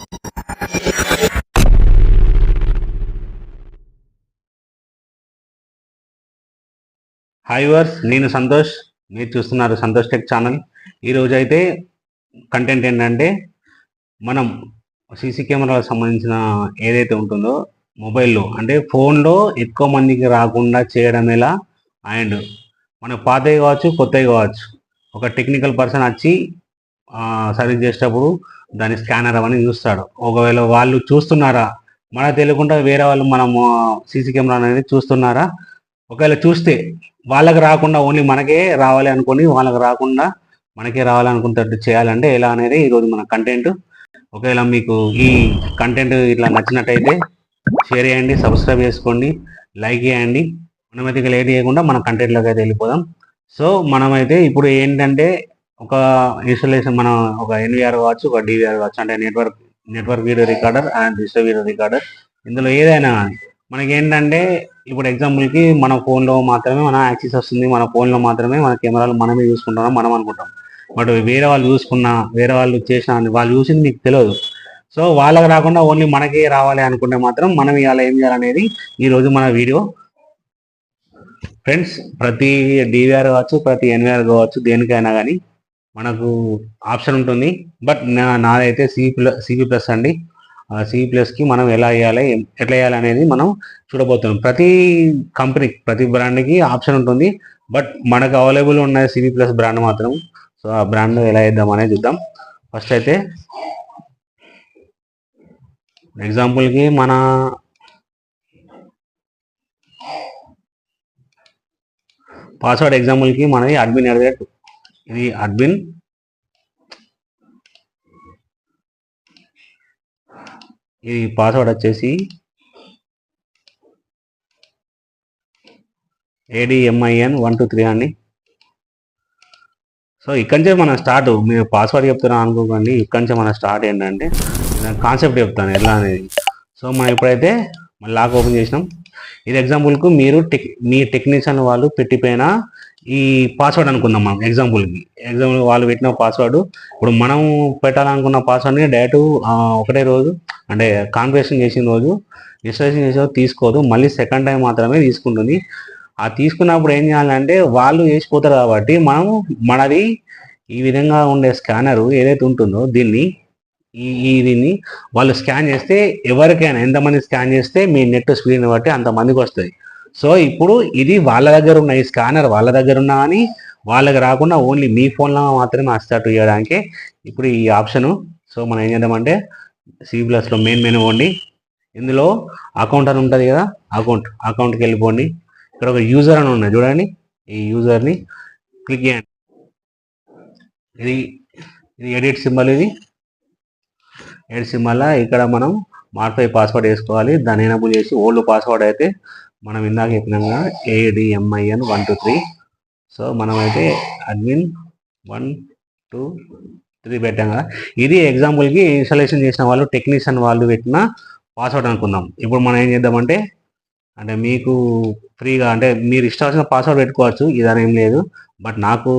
Hi verse నేను సంతోష్. మీరు చూస్తున్నారు సంతోష్ టెక్ ఛానల్. ఈరోజు అయితే కంటెంట్ ఏంటంటే మనం సీసీ కెమెరాలకు సంబంధించిన ఏదైతే ఉంటుందో మొబైల్లో అంటే ఫోన్లో ఎక్కువ మందికి రాకుండా చేయడం ఎలా? అండ్ మనకు పాతవి కావచ్చు కొత్తవి కావచ్చు. ఒక టెక్నికల్ పర్సన్ వచ్చి సర్వీస్ చేసేటప్పుడు దాని స్కానర్ అవన్నీ చూస్తాడు. ఒకవేళ వాళ్ళు చూస్తున్నారా? మనకు తెలియకుండా వేరే వాళ్ళు మనము సీసీ కెమెరా అనేది చూస్తున్నారా? ఒకవేళ చూస్తే వాళ్ళకి రాకుండా ఓన్లీ మనకే రావాలి అనుకొని వాళ్ళకి రాకుండా మనకే రావాలి చేయాలంటే ఎలా అనేది ఈరోజు మన కంటెంట్ ఒకవేళ మీకు ఈ కంటెంట్ ఇట్లా నచ్చినట్టయితే షేర్ చేయండి సబ్స్క్రైబ్ చేసుకోండి లైక్ చేయండి. మనమైతే లేట్ చేయకుండా మన కంటెంట్లోకి అయితే వెళ్ళిపోదాం. సో మనమైతే ఇప్పుడు ఏంటంటే ఒక ఇన్స్టలేషన్ మనం ఒక ఎన్విఆర్ కావచ్చు ఒక డివిఆర్ కావచ్చు అంటే network network video recorder and digital video recorder ఇందులో ఏదైనా మనకి ఏంటంటే ఇప్పుడు ఎగ్జాంపుల్కి మన ఫోన్లో మాత్రమే మన యాక్సెస్ వస్తుంది. మన ఫోన్లో మాత్రమే మన కెమెరాలు మనమే చూసుకుంటాం మనం అనుకుంటాం. బట్ వేరే వాళ్ళు చూసుకున్నా వేరే వాళ్ళు చేసిన వాళ్ళు చూసింది మీకు తెలియదు సో వాళ్ళకి రాకుండా ఓన్లీ మనకే రావాలి అనుకుంటే మాత్రం మనం ఇవాళ ఏం చేయాలనేది ఈరోజు మన వీడియో ఫ్రెండ్స్ ప్రతి డివిఆర్ కావచ్చు ప్రతి ఎన్విఆర్ కావచ్చు దేనికైనా కానీ మనకు ఆప్షన్ ఉంటుంది. బట్ నా నాదైతే సి ప్లస్ సిబి ప్లస్ అండి. సి ప్లస్కి మనం ఎలా వేయాలి ఎట్లా వేయాలి అనేది మనం చూడబోతున్నాం. ప్రతి కంపెనీ ప్రతి బ్రాండ్కి ఆప్షన్ ఉంటుంది. బట్ మనకు అవైలబుల్ ఉన్న సిబి ప్లస్ బ్రాండ్ మాత్రం సో ఆ బ్రాండ్ ఎలా వేద్దాం అనేది చూద్దాం. ఫస్ట్ అయితే ఎగ్జాంపుల్కి మన పాస్వర్డ్ ఎగ్జాంపుల్కి మనది అడ్మిన్ ఎడదేట్ ఇది అడ్మిన్. ఇది పాస్వర్డ్ వచ్చేసి A D M I N one two three అండి. సో ఇక్కడి నుంచే మనం స్టార్ట్ మీరు పాస్వర్డ్ చెప్తున్నాం అనుకోకండి ఇక్కడి నుంచే మన స్టార్ట్ ఏంటంటే కాన్సెప్ట్ చెప్తాను ఎలా అనేది. సో మనం ఇప్పుడైతే మళ్ళీ లాక్ ఓపెన్ చేసినాం. ఇది ఎగ్జాంపుల్కు మీరు టెక్ మీ టెక్నీషియన్ వాళ్ళు పెట్టిపోయిన ఈ పాస్వర్డ్ అనుకుందాం మనం ఎగ్జాంపుల్కి ఎగ్జాంపుల్ వాళ్ళు పెట్టిన పాస్వర్డ్ ఇప్పుడు మనం పెట్టాలనుకున్న పాస్వర్డ్ని డైరెక్ట్ ఒకటే రోజు అంటే కాన్ఫిగరేషన్ చేసిన రోజు ఇన్స్టాలేషన్ చేసిన రోజు తీసుకోదు మళ్ళీ సెకండ్ టైం మాత్రమే తీసుకుంటుంది. ఆ తీసుకున్నప్పుడు ఏం చేయాలంటే వాళ్ళు వేసిపోతారు కాబట్టి మనం మనది ఈ విధంగా ఉండే స్కానరు ఏదైతే ఉంటుందో దీన్ని ఈ ఈ దీన్ని వాళ్ళు స్కాన్ చేస్తే ఎవరికైనా ఎంతమంది స్కాన్ చేస్తే మీ నెట్ స్పీడ్ని బట్టి అంతమందికి వస్తుంది సో ఇప్పుడు ఇది వాళ్ళ దగ్గర ఉన్న ఈ స్కానర్ వాళ్ళ దగ్గర ఉన్నా అని వాళ్ళకి రాకుండా ఓన్లీ మీ ఫోన్లో మాత్రమే అస్టార్ట్ చేయడానికి ఇప్పుడు ఈ ఆప్షను సో మనం ఏం చేద్దామంటే సి ప్లస్లో మెయిన్ మెయిన్ పోండి. ఇందులో అకౌంట్ అని ఉంటుంది కదా అకౌంట్ అకౌంట్కి వెళ్ళిపోండి. ఇక్కడ ఒక యూజర్ అని ఉన్నది చూడండి. ఈ యూజర్ని క్లిక్ చేయండి. ఇది ఇది ఎడిట్ సింబల్ ఇది. ఎడిట్ సింబల్ ఇక్కడ మనం మాడిఫై పాస్వర్డ్ వేసుకోవాలి. దాన్ని ఎనబుల్ చేసి ఓల్డ్ పాస్వర్డ్ అయితే మనం ఇందాక చెప్పినాక A D M I N one two three so మనమైతే అడ్మిన్ వన్ టూ త్రీ పెట్టాం కదా. ఇది ఎగ్జాంపుల్కి ఇన్స్టాలేషన్ చేసిన వాళ్ళు టెక్నీషియన్ వాళ్ళు పెట్టిన పాస్వర్డ్ అనుకుందాం. ఇప్పుడు మనం ఏం చేద్దామంటే అంటే మీకు ఫ్రీగా అంటే మీరు ఇష్టం వచ్చిన పాస్వర్డ్ పెట్టుకోవచ్చు ఇదని ఏం లేదు. బట్ నాకు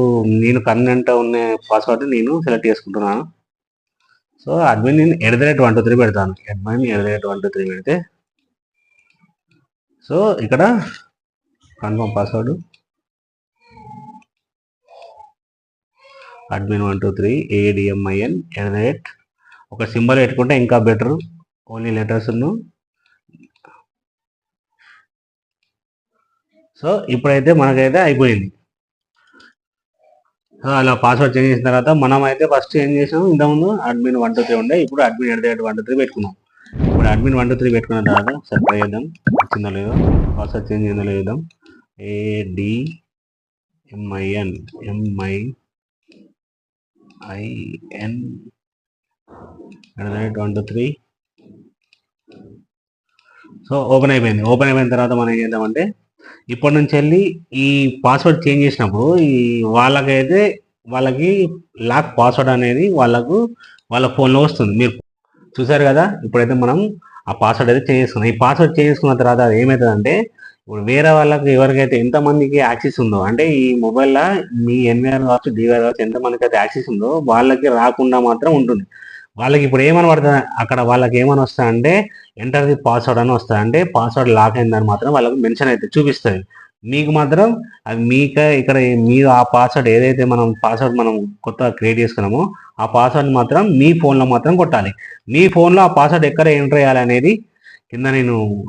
నేను కన్వెంట్ ఉన్న పాస్వర్డ్ నేను సెలెక్ట్ చేసుకుంటున్నాను. సో అడ్మిన్ నేను at the rate one two three పెడతాను. Admin at the rate one two three పెడితే సో ఇక్కడ confirm password. Admin one two three A D M I N at the rate. ఒక symbol పెట్టుకుంటే ఇంకా better. Only లెటర్స్ను so ఇప్పుడైతే మనకైతే అయిపోయింది. So అలా పాస్వర్డ్ చేంజ్ చేసిన తర్వాత మనం అయితే ఫస్ట్ ఏం చేసాం ఇంతకుముందు అడ్మిన్ వన్ టూ త్రీ ఉండే ఇప్పుడు admin at the rate one two three పెట్టుకున్నాం. ఇప్పుడు అడ్మిన్ వన్ టూ త్రీ పెట్టుకున్న తర్వాత ఒకసారి ట్రై చేద్దాం. వచ్చిందో లేదో? పాస్వర్డ్ చేంజ్ అయిందో లేదో A D M I N M I I N at one two three so open అయిపోయింది. ఓపెన్ అయిపోయిన తర్వాత మనం ఏం చేద్దామంటే ఇప్పటి నుంచి వెళ్ళి ఈ పాస్వర్డ్ చేంజ్ చేసినప్పుడు ఈ వాళ్ళకైతే వాళ్ళకి లాక్ పాస్వర్డ్ అనేది వాళ్ళకు వాళ్ళ ఫోన్లో వస్తుంది. మీరు చూసారు కదా? ఇప్పుడైతే మనం ఆ పాస్వర్డ్ అయితే చేసుకున్నాం. ఈ పాస్వర్డ్ చేసుకున్న తర్వాత అది ఏమవుతుందంటే ఇప్పుడు వేరే వాళ్ళకి ఎవరికైతే ఎంతమందికి యాక్సెస్ ఉందో అంటే ఈ మొబైల్లో మీ ఎన్విఆర్ కావచ్చు డివిఆర్ కావచ్చు ఎంతమందికి అయితే యాక్సెస్ ఉందో వాళ్ళకి రాకుండా మాత్రం ఉంటుంది. వాళ్ళకి ఇప్పుడు ఏమని పడుతుంది అక్కడ వాళ్ళకి ఏమని వస్తా అంటే ఎంటర్ ది పాస్వర్డ్ అని వస్తుంది అంటే పాస్వర్డ్ లాక్ అయిందని మాత్రం వాళ్ళకి మెన్షన్ అయితే చూపిస్తుంది. మీకు మాత్రం అది మీక ఇక్కడ మీరు ఆ పాస్వర్డ్ ఏదైతే మనం పాస్వర్డ్ మనం కొత్తగా క్రియేట్ చేసుకున్నామో ఆ పాస్వర్డ్ మాత్రం మీ ఫోన్లో మాత్రం కొట్టాలి. మీ ఫోన్లో ఆ పాస్వర్డ్ ఎక్కడ ఎంటర్ చేయాలి అనేది కింద నేను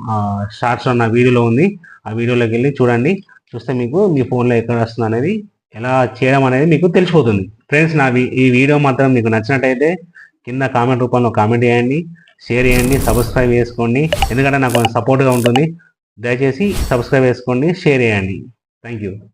షార్ట్స్లో నా వీడియోలో ఉంది. ఆ వీడియోలోకి వెళ్ళి చూడండి. చూస్తే మీకు మీ ఫోన్లో ఎక్కడ వస్తుంది అనేది ఎలా చేయడం అనేది మీకు తెలిసిపోతుంది. ఫ్రెండ్స్ నా వీ- ఈ వీడియో మాత్రం మీకు నచ్చినట్టయితే కింద కామెంట్ రూపంలో కామెంట్ చేయండి. షేర్ చేయండి. సబ్స్క్రైబ్ చేసుకోండి. ఎందుకంటే నాకు కొంచెం సపోర్ట్గా ఉంటుంది. దయచేసి సబ్స్క్రైబ్ చేసుకోండి షేర్ చేయండి. Thank you